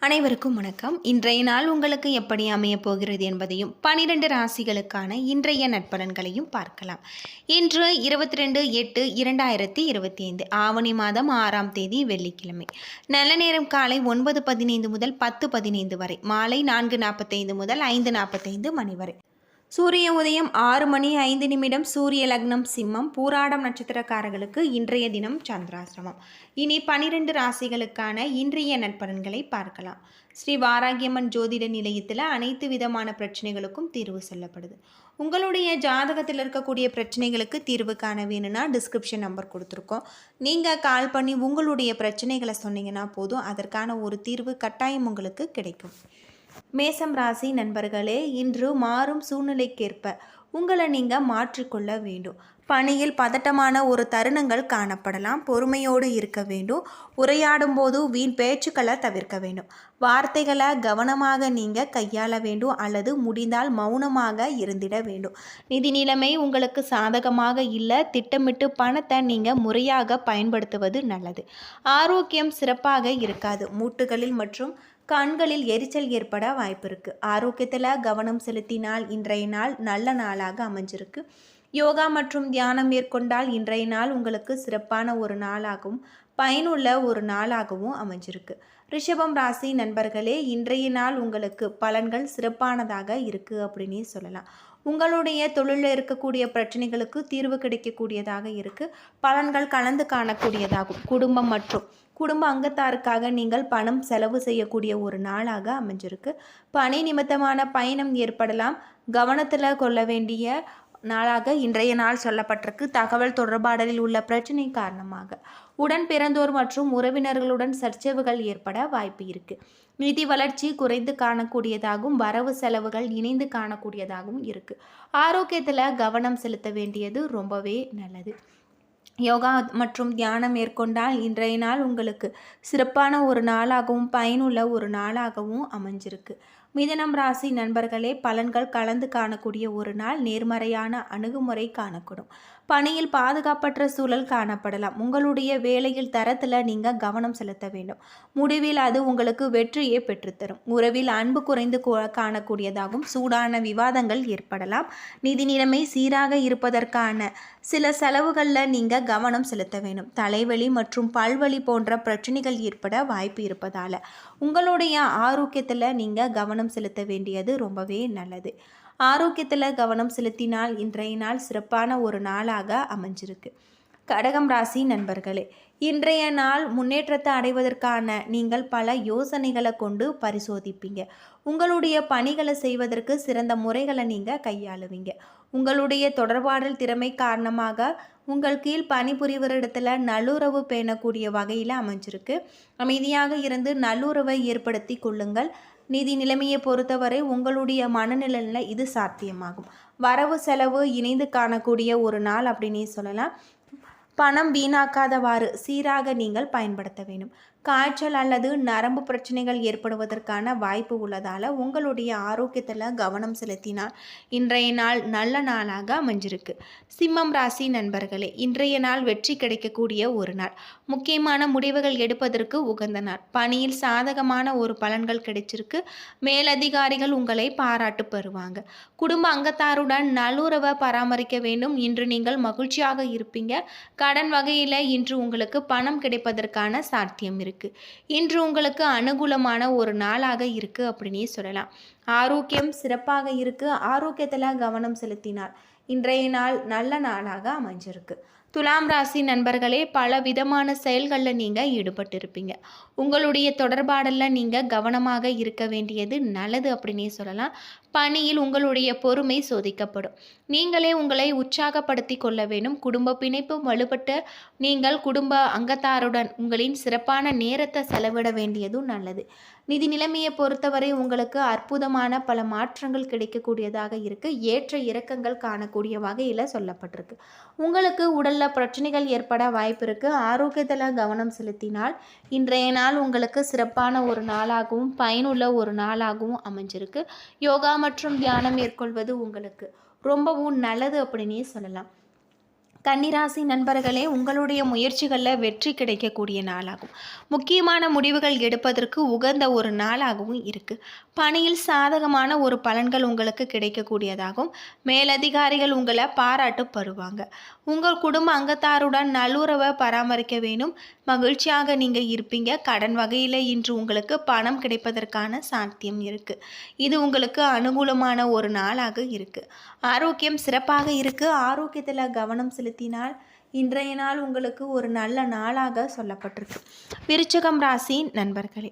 அனைவருக்கும் வணக்கம். இன்றைய நாள் உங்களுக்கு எப்படி அமையப் போகிறது என்பதையும் பனிரெண்டு ராசிகளுக்கான இன்றைய நட்பலன்களையும் பார்க்கலாம். இன்று இருபத்தி ரெண்டு எட்டு இரண்டாயிரத்தி இருபத்தி ஐந்து ஆவணி மாதம் ஆறாம் தேதி வெள்ளிக்கிழமை. நல்ல நேரம் காலை ஒன்பது பதினைந்து முதல் பத்து பதினைந்து வரை மாலை நான்கு நாற்பத்தைந்து முதல் ஐந்து நாற்பத்தைந்து மணி வரை. சூரிய உதயம் ஆறு மணி ஐந்து நிமிடம் சூரிய லக்னம் சிம்மம் பூராடம் நட்சத்திரக்காரர்களுக்கு இன்றைய தினம் சந்திராசிரமம். இனி பனிரெண்டு ராசிகளுக்கான இன்றைய நட்பலன்களை பார்க்கலாம். ஸ்ரீ வாராகியம்மன் ஜோதிட நிலையத்தில் அனைத்து விதமான பிரச்சனைகளுக்கும் தீர்வு சொல்லப்படுது. உங்களுடைய ஜாதகத்தில் இருக்கக்கூடிய பிரச்சனைகளுக்கு தீர்வு காண வேணும்னா டிஸ்கிரிப்ஷன் நம்பர் கொடுத்துருக்கோம். நீங்கள் கால் பண்ணி உங்களுடைய பிரச்சனைகளை சொன்னீங்கன்னா போதும். அதற்கான ஒரு தீர்வு கட்டாயம் உங்களுக்கு கிடைக்கும். மேசம் ராசி நண்பர்களே இன்று மாறும் சூழ்நிலைக்கேற்ப உங்களை நீங்கள் மாற்றிக்கொள்ள வேண்டும். பணியில் பதட்டமான ஒரு தருணங்கள் காணப்படலாம். பொறுமையோடு இருக்க வேண்டும். உரையாடும் போது வீண் பேச்சுக்களை தவிர்க்க வேண்டும். வார்த்தைகளை கவனமாக நீங்கள் கையாள வேண்டும் அல்லது முடிந்தால் மௌனமாக இருந்திட வேண்டும். நிதி நிலைமை உங்களுக்கு சாதகமாக இல்லை. திட்டமிட்டு பணத்தை நீங்கள் முறையாக பயன்படுத்துவது நல்லது. ஆரோக்கியம் சிறப்பாக இருக்காது. மூட்டுகளில் மற்றும் கண்களில் எரிச்சல் ஏற்பட வாய்ப்பு இருக்குது ஆரோக்கியத்தில் கவனம் செலுத்தினால் இன்றைய நாள் நல்ல நாளாக அமைஞ்சிருக்கு. யோகா மற்றும் தியானம் மேற்கொண்டால் இன்றைய நாள் உங்களுக்கு சிறப்பான ஒரு நாளாகவும் பயனுள்ள ஒரு நாளாகவும் அமைஞ்சிருக்கு. ரிஷபம் ராசி நண்பர்களே இன்றைய நாள் உங்களுக்கு பலன்கள் சிறப்பானதாக இருக்குது அப்படின்னே சொல்லலாம். உங்களுடைய தொழிலில் இருக்கக்கூடிய பிரச்சனைகளுக்கு தீர்வு கிடைக்கக்கூடியதாக இருக்குது பலன்கள் கலந்து காணக்கூடியதாகும். குடும்பம் மற்றும் குடும்ப அங்கத்தாருக்காக நீங்கள் பணம் செலவு செய்யக்கூடிய ஒரு நாளாக அமைஞ்சிருக்கு. பணி நிமித்தமான பயணம் ஏற்படலாம். கவனத்தில் கொள்ள வேண்டிய நாளாக இன்றைய நாள் சொல்லப்பட்டிருக்கு. தகவல் தொடர்பாடலில் உள்ள பிரச்சனை காரணமாக உடன் பிறந்தோர் மற்றும் உறவினர்களுடன் சர்ச்சைவுகள் ஏற்பட வாய்ப்பு இருக்கு. நிதி வளர்ச்சி குறைந்து காணக்கூடியதாகவும் வரவு செலவுகள் இணைந்து காணக்கூடியதாகவும் இருக்கு. ஆரோக்கியத்தில் கவனம் செலுத்த வேண்டியது ரொம்பவே நல்லது. யோகா மற்றும் தியானம் மேற்கொண்டால் இன்றைய நாள் உங்களுக்கு சிறப்பான ஒரு நாளாகவும் பயனுள்ள ஒரு நாளாகவும் அமைஞ்சிருக்கு. மிதனம் ராசி நண்பர்களே பலன்கள் கலந்து காணக்கூடிய ஒரு நாள் நேர்மறையான அணுகுமுறை காணக்கூடும். பணியில் பாதுகாப்பற்ற சூழல் காணப்படலாம். உங்களுடைய வேலையில் தரத்தில் நீங்கள் கவனம் செலுத்த வேண்டும். முடிவில் அது உங்களுக்கு வெற்றியை பெற்றுத்தரும். உறவில் அன்பு குறைந்து காணக்கூடியதாகவும் சூடான விவாதங்கள் ஏற்படலாம். நிதி நிலைமை சீராக இருப்பதற்கான சில செலவுகளில் நீங்கள் கவனம் செலுத்த வேண்டும். தலைவலி மற்றும் பல்வலி போன்ற பிரச்சனைகள் ஏற்பட வாய்ப்பு இருப்பதால் உங்களுடைய ஆரோக்கியத்தில் நீங்கள் கவனம் செலுத்த வேண்டியது ரொம்பவே நல்லது. ஆரோக்கியத்தில் கவனம் செலுத்தினால் இன்றைய நாள் சிறப்பான ஒரு நாளாக அமைஞ்சிருக்கு. கடகம் ராசி நண்பர்களே இன்றைய நாள் முன்னேற்றத்தை அடைவதற்கான நீங்கள் பல யோசனைகளை கொண்டு பரிசோதிப்பீங்க. உங்களுடைய பணிகளை செய்வதற்கு சிறந்த முறைகளை நீங்கள் கையாளுவீங்க. உங்களுடைய தொடர்பாடல் திறமை காரணமாக உங்கள் கீழ் பணிபுரிவரிடத்தில் நல்லுறவு பேணக்கூடிய வகையில் அமைஞ்சிருக்கு. அமைதியாக இருந்து நல்லுறவை ஏற்படுத்தி கொள்ளுங்கள். நிதி நிலைமையை பொறுத்தவரை உங்களுடைய மனநிலையில் இது சாத்தியமாகும். வரவு செலவு இணைந்து காணக்கூடிய ஒரு நாள் அப்படின்னே சொல்லலாம். பணம் வீணாக்காதவாறு சீராக நீங்கள் பயன்படுத்த வேண்டும். காய்ச்சல் அல்லது நரம்பு பிரச்சனைகள் ஏற்படுவதற்கான வாய்ப்பு உள்ளதால் உங்களுடைய ஆரோக்கியத்தில் கவனம் செலுத்தினால் இன்றைய நாள் நல்ல நாளாக அமைஞ்சிருக்கு. சிம்மம் ராசி நண்பர்களே இன்றைய நாள் வெற்றி கிடைக்கக்கூடிய ஒரு நாள். முக்கியமான முடிவுகள் எடுப்பதற்கு உகந்த நாள். பணியில் சாதகமான ஒரு பலன்கள் கிடைச்சிருக்கு. மேலதிகாரிகள் உங்களை பாராட்டு பெறுவாங்க. குடும்ப அங்கத்தாருடன் நல்லுறவை பராமரிக்க வேண்டும். இன்று நீங்கள் மகிழ்ச்சியாக இருப்பீங்க. கடன் வகையில் இன்று உங்களுக்கு பணம் கிடைப்பதற்கான சாத்தியம் இருக்குது இருக்குது இன்று உங்களுக்கு அனுகூலமான ஒரு நாளாக இருக்குது அப்படின்னே சொல்லலாம். ஆரோக்கியம் சிறப்பாக இருக்குது ஆரோக்கியத்தில் கவனம் செலுத்தினால் இன்றைய நாள் நல்ல நாளாக அமைஞ்சிருக்கு. துலாம் ராசி நண்பர்களே பல விதமான செயல்களில் நீங்கள் ஈடுபட்டிருப்பீங்க. உங்களுடைய தொடர்பாடலில் நீங்கள் கவனமாக இருக்க வேண்டியது நல்லது அப்படின்னே சொல்லலாம். பணியில் உங்களுடைய பொறுமை சோதிக்கப்படும். நீங்களே உங்களை உற்சாகப்படுத்தி கொள்ள வேண்டும். குடும்ப பிணைப்பு வலுப்பட்டு நீங்கள் குடும்ப அங்கத்தாருடன் உங்களின் சிறப்பான நேரத்தை செலவிட வேண்டியதும் நல்லது. நிதி நிலைமையை பொறுத்தவரை உங்களுக்கு அற்புதமான பல மாற்றங்கள் கிடைக்கக்கூடியதாக இருக்குது ஏற்ற இறக்கங்கள் காணக்கூடிய வகையில் சொல்லப்பட்டிருக்கு. உங்களுக்கு உடலில் பிரச்சனைகள் ஏற்பட வாய்ப்பு இருக்குது ஆரோக்கியத்தில் கவனம் செலுத்தினால் இன்றைய நாள் உங்களுக்கு சிறப்பான ஒரு நாளாகவும் பயனுள்ள ஒரு நாளாகவும் அமைஞ்சிருக்கு. யோகா மற்றும் தியானம் மேற்கொள்வது உங்களுக்கு ரொம்பவும் நல்லது அப்படின்னே சொல்லலாம். கன்னிராசி நண்பர்களே உங்களுடைய முயற்சிகளில் வெற்றி கிடைக்கக்கூடிய நாளாகும். முக்கியமான முடிவுகள் எடுப்பதற்கு உகந்த ஒரு நாளாகவும் இருக்குது பணியில் சாதகமான ஒரு பலன்கள் உங்களுக்கு கிடைக்கக்கூடியதாகும். மேலதிகாரிகள் உங்களை பாராட்டுப்படுவாங்க. உங்கள் குடும்ப அங்கத்தாருடன் நல்லுறவை பராமரிக்க வேணும் மகிழ்ச்சியாக நீங்கள் இருப்பீங்க. கடன் வகையில் இன்று உங்களுக்கு பணம் கிடைப்பதற்கான சாத்தியம் இருக்குது இது உங்களுக்கு அனுகூலமான ஒரு நாளாக இருக்குது ஆரோக்கியம் சிறப்பாக இருக்குது ஆரோக்கியத்தில் கவனம் செலுத்தினால் இன்றைய நாள் உங்களுக்கு ஒரு நல்ல நாளாக சொல்லப்பட்டிருக்கு. விருச்சகம் ராசி நண்பர்களே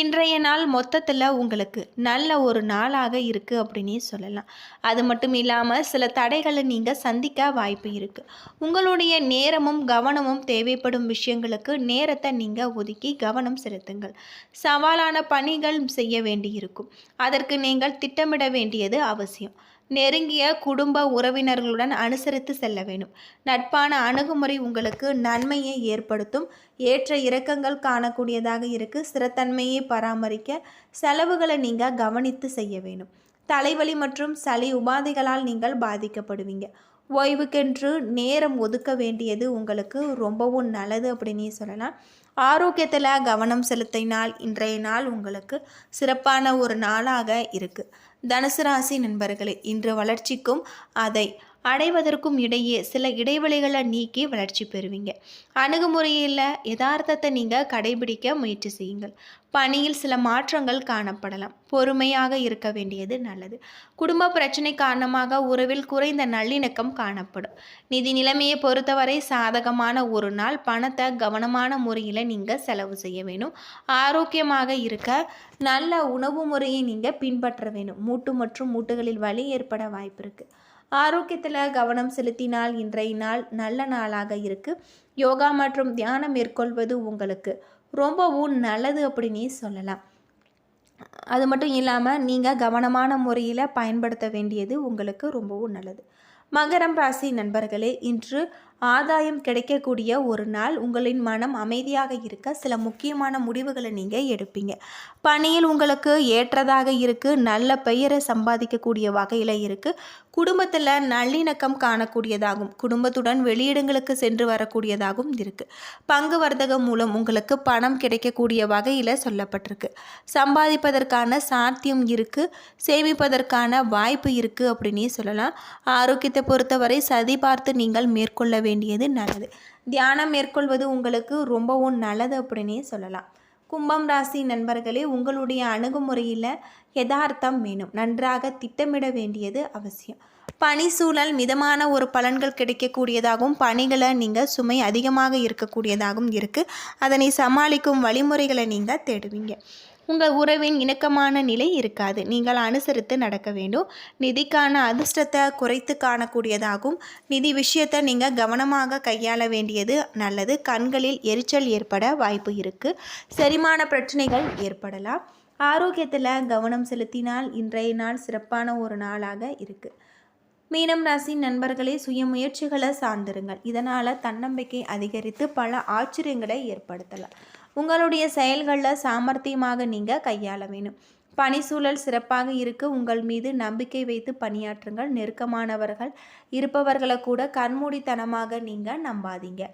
இன்றைய நாள் மொத்தத்தில் உங்களுக்கு நல்ல ஒரு நாளாக இருக்குது அப்படின்னே சொல்லலாம். அது மட்டும் இல்லாமல் சில தடைகளை நீங்கள் சந்திக்க வாய்ப்பு இருக்குது உங்களுடைய நேரமும் கவனமும் தேவைப்படும் விஷயங்களுக்கு நேரத்தை நீங்கள் ஒதுக்கி கவனம் செலுத்துங்கள். சவாலான பணிகள் செய்ய வேண்டியிருக்கும். அதற்கு நீங்கள் திட்டமிட வேண்டியது அவசியம். நெருங்கிய குடும்ப உறவினர்களுடன் அனுசரித்து செல்ல வேண்டும். நட்பான அணுகுமுறை உங்களுக்கு நன்மையை ஏற்படுத்தும். ஏற்ற இறக்கங்கள் காணக்கூடியதாக இருக்குது ஸ்திரத்தன்மையை பராமரிக்க செலவுகளை நீங்கள் கவனித்து செய்ய வேண்டும். தலைவலி மற்றும் சளி உபாதைகளால் நீங்கள் பாதிக்கப்படுவீங்க. ஓய்வுக்கென்று நேரம் ஒதுக்க வேண்டியது உங்களுக்கு ரொம்பவும் நல்லது அப்படின்னு சொல்லலாம். ஆரோக்கியத்தில் கவனம் செலுத்தினால் இன்றைய நாள் உங்களுக்கு சிறப்பான ஒரு நாளாக இருக்குது தனுசு ராசி நண்பர்களே இன்று வளர்ச்சிக்கும் அதை அடைவதற்கும் இடையே சில இடைவெளிகளை நீக்கி வளர்ச்சி பெறுவீங்க. அணுகுமுறையில் யதார்த்தத்தை நீங்கள் கடைபிடிக்க முயற்சி செய்யுங்கள். பணியில் சில மாற்றங்கள் காணப்படலாம். பொறுமையாக இருக்க வேண்டியது நல்லது. குடும்ப பிரச்சனை காரணமாக உறவில் குறைந்த நல்லிணக்கம் காணப்படும். நிதி நிலைமையை பொறுத்தவரை சாதகமான ஒரு நாள். பணத்தை கவனமான முறையில் நீங்கள் செலவு செய்ய வேணும். ஆரோக்கியமாக இருக்க நல்ல உணவு முறையை நீங்கள் பின்பற்ற வேணும். மூட்டு மற்றும் மூட்டுகளில் வலி ஏற்பட வாய்ப்பு இருக்குது ஆரோக்கியத்தில் கவனம் செலுத்தினால் இன்றைய நாள் நல்ல நாளாக இருக்குது யோகா மற்றும் தியானம் மேற்கொள்வது உங்களுக்கு ரொம்பவும் நல்லது அப்படின்னே சொல்லலாம். அது மட்டும் இல்லாமல் நீங்கள் கவனமான முறையில் பயன்படுத்த வேண்டியது உங்களுக்கு ரொம்பவும் நல்லது. மகரம் ராசி நண்பர்களே இன்று ஆதாயம் கிடைக்கக்கூடிய ஒரு நாள் உங்களின் மனம் அமைதியாக இருக்க சில முக்கியமான முடிவுகளை நீங்கள் எடுப்பீங்க. பணியில் உங்களுக்கு ஏற்றதாக இருக்குது நல்ல பெயரை சம்பாதிக்கக்கூடிய வகையில் இருக்குது குடும்பத்தில் நல்லிணக்கம் காணக்கூடியதாகும் குடும்பத்துடன் வெளியிடங்களுக்கு சென்று வரக்கூடியதாகவும் இருக்குது பங்கு வர்த்தகம் மூலம் உங்களுக்கு பணம் கிடைக்கக்கூடிய வகையில் சொல்லப்பட்டிருக்கு. சம்பாதிப்பதற்கான சாத்தியம் இருக்குது சேமிப்பதற்கான வாய்ப்பு இருக்குது அப்படின்னே சொல்லலாம். ஆரோக்கியத்தை பொறுத்தவரை சதி பார்த்து நீங்கள் மேற்கொள்ள வேண்டியது நல்லது. தியானம் மேற்கொள்வது உங்களுக்கு ரொம்பவும் நல்லது அப்படின்னே சொல்லலாம். கும்பம் ராசி நண்பர்களே உங்களுடைய அணுகுமுறையில் யதார்த்தம் வேணும். நன்றாக திட்டமிட வேண்டியது அவசியம். பனி சூழல் மிதமான ஒரு பலன்கள் கிடைக்கக்கூடியதாகவும் பணிகளை நீங்கள் சுமை அதிகமாக இருக்கக்கூடியதாகவும் இருக்குது அதனை சமாளிக்கும் வழிமுறைகளை நீங்கள் தேடுவீங்க. உங்கள் உறவின் இணக்கமான நிலை இருக்காது. நீங்கள் அனுசரித்து நடக்க வேண்டும். நிதிக்கான அதிர்ஷ்டத்தை குறைத்து காணக்கூடியதாகும். நிதி விஷயத்தை நீங்கள் கவனமாக கையாள வேண்டியது நல்லது. கண்களில் எரிச்சல் ஏற்பட வாய்ப்பு இருக்குது செரிமான பிரச்சனைகள் ஏற்படலாம். ஆரோக்கியத்தில் கவனம் செலுத்தினால் இன்றைய நாள் சிறப்பான ஒரு நாளாக இருக்குது மீனம் ராசி நண்பர்களே சுய முயற்சிகளை சார்ந்திருங்கள். இதனால் தன்னம்பிக்கை அதிகரித்து பல ஆச்சரியங்களை ஏற்படுத்தலாம். உங்களுடைய செயல்களில் சாமர்த்தியமாக நீங்கள் கையாள வேணும். பணிசூழல் சிறப்பாக இருக்க. உங்கள் மீது நம்பிக்கை வைத்து பணியாற்றுங்கள். நெருக்கமானவர்கள் இருப்பவர்களை கூட கண்மூடித்தனமாக நீங்கள் நம்பாதீங்க.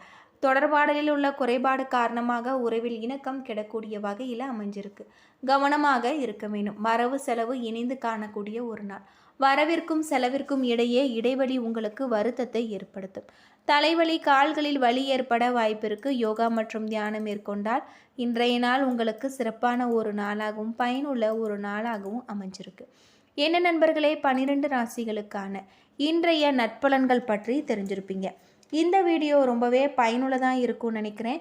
தொடர்பாடலில் உள்ள குறைபாடு காரணமாக உறவில் இணக்கம் கிடக்கூடிய வகையில் அமைஞ்சிருக்கு. கவனமாக இருக்க வேண்டும் வரவு செலவு இணைந்து காணக்கூடிய ஒரு நாள். வரவிற்கும் செலவிற்கும் இடையே இடைவெளி உங்களுக்கு வருத்தத்தை ஏற்படுத்தும். தலைவலி கால்களில் வலி ஏற்பட வாய்ப்பிருக்கு யோகா மற்றும் தியானம் மேற்கொண்டால் இன்றைய நாள் உங்களுக்கு சிறப்பான ஒரு நாளாகவும் பயனுள்ள ஒரு நாளாகவும் அமைஞ்சிருக்கு. என்ன நண்பர்களே பன்னிரெண்டு ராசிகளுக்கான இன்றைய நட்பலன்கள் பற்றி தெரிஞ்சிருப்பீங்க. இந்த வீடியோ ரொம்பவே பயனுள்ளதாக இருக்கும்னு நினைக்கிறேன்.